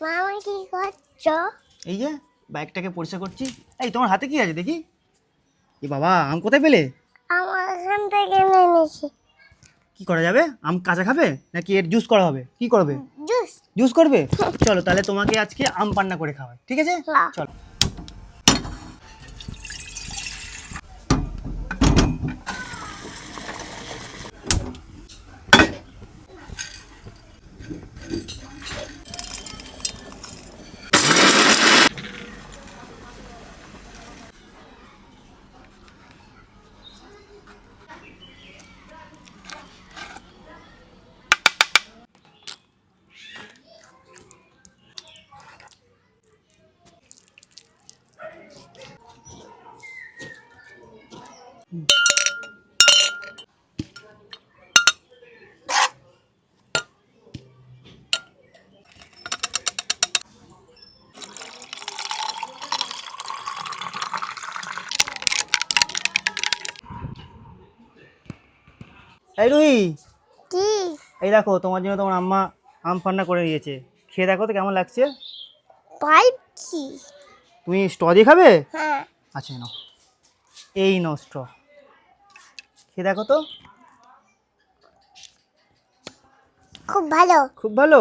মামা কি করছ? এই যে বাইকটাকে পরিষ্কার করছি। এই তোমার হাতে কি আছে দেখি? এ বাবা আম কোথায় পেলে? আমার এখান থেকে এনেছি কি করা যাবে? আম কাঁচা খাবে? নাকি এর জুস করা হবে? কি করবে? জুস জুস করবে? চলো তাহলে তোমাকে আজকে আম পান্না করে খাওয়াই ঠিক আছে। চলো। এই রুই কি? এই দেখো তোমার জন্য তোমার আম্মা আম পান্না করে নিয়েছে। খেয়ে দেখো তো কেমন লাগছে? পাইপ কি? তুমি স্ট্র দিয়ে খাবে? হ্যাঁ। আচ্ছা নাও। এই নাও স্ট্র। খেয়ে দেখো তো। খুব ভালো। খুব ভালো?